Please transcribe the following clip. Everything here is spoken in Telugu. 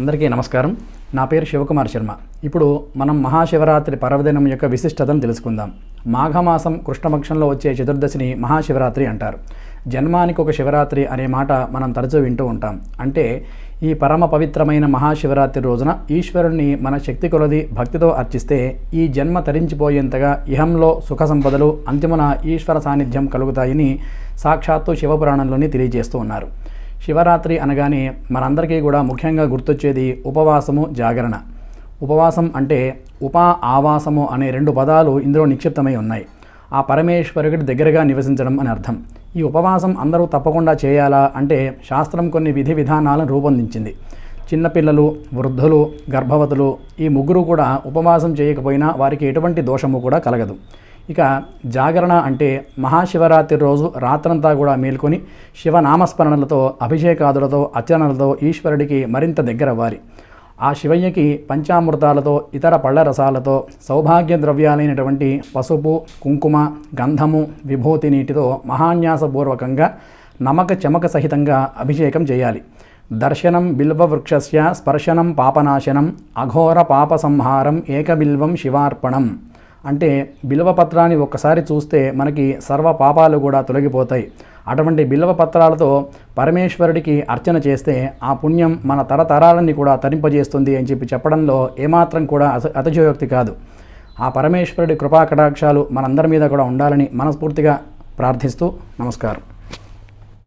అందరికీ నమస్కారం. నా పేరు శివకుమార్ శర్మ. ఇప్పుడు మనం మహాశివరాత్రి పర్వదినం యొక్క విశిష్టతను తెలుసుకుందాం. మాఘమాసం కృష్ణపక్షంలో వచ్చే చతుర్దశిని మహాశివరాత్రి అంటారు. జన్మానికి ఒక శివరాత్రి అనే మాట మనం తరచూ వింటూ ఉంటాం. అంటే ఈ పరమ పవిత్రమైన మహాశివరాత్రి రోజున ఈశ్వరుణ్ణి మన శక్తి కొలది భక్తితో అర్చిస్తే ఈ జన్మ తరించిపోయేంతగా ఇహంలో సుఖ సంపదలు అంతిమన ఈశ్వర సాన్నిధ్యం కలుగుతాయని సాక్షాత్తు శివపురాణంలోని తెలియజేస్తూ ఉన్నారు. శివరాత్రి అనగానే మనందరికీ కూడా ముఖ్యంగా గుర్తొచ్చేది ఉపవాసము జాగరణ. ఉపవాసం అంటే ఉపా ఆవాసము అనే రెండు పదాలు ఇందులో నిక్షిప్తమై ఉన్నాయి. ఆ పరమేశ్వరుడి దగ్గరగా నివసించడం అని అర్థం. ఈ ఉపవాసం అందరూ తప్పకుండా చేయాలా అంటే శాస్త్రం కొన్ని విధి విధానాలను రూపొందించింది. చిన్నపిల్లలు వృద్ధులు గర్భవతులు ఈ ముగ్గురు కూడా ఉపవాసం చేయకపోయినా వారికి ఎటువంటి దోషము కూడా కలగదు. ఇక జాగరణ అంటే మహాశివరాత్రి రోజు రాత్రంతా కూడా మేల్కొని శివనామస్మరణలతో అభిషేకాదులతో అర్చనలతో ఈశ్వరుడికి మరింత దగ్గరవ్వాలి. ఆ శివయ్యకి పంచామృతాలతో ఇతర పళ్ళ రసాలతో సౌభాగ్య ద్రవ్యాలైనటువంటి పసుపు కుంకుమ గంధము విభూతి నీటితో మహాన్యాసపూర్వకంగా నమక చెమక సహితంగా అభిషేకం చేయాలి. దర్శనం బిల్వ స్పర్శనం పాపనాశనం అఘోర పాప సంహారం ఏకబిల్వం శివార్పణం. అంటే బిల్వ పత్రాన్ని ఒక్కసారి చూస్తే మనకి సర్వ పాపాలు కూడా తొలగిపోతాయి. అటువంటి బిల్వ పత్రాలతో పరమేశ్వరుడికి అర్చన చేస్తే ఆ పుణ్యం మన తరతరాలని కూడా తరింపజేస్తుంది అని చెప్పి చెప్పడంలో ఏమాత్రం కూడా అత అతిశయోక్తి కాదు. ఆ పరమేశ్వరుడి కృపా కటాక్షాలు మనందరి మీద కూడా ఉండాలని మనస్ఫూర్తిగా ప్రార్థిస్తూ నమస్కారం.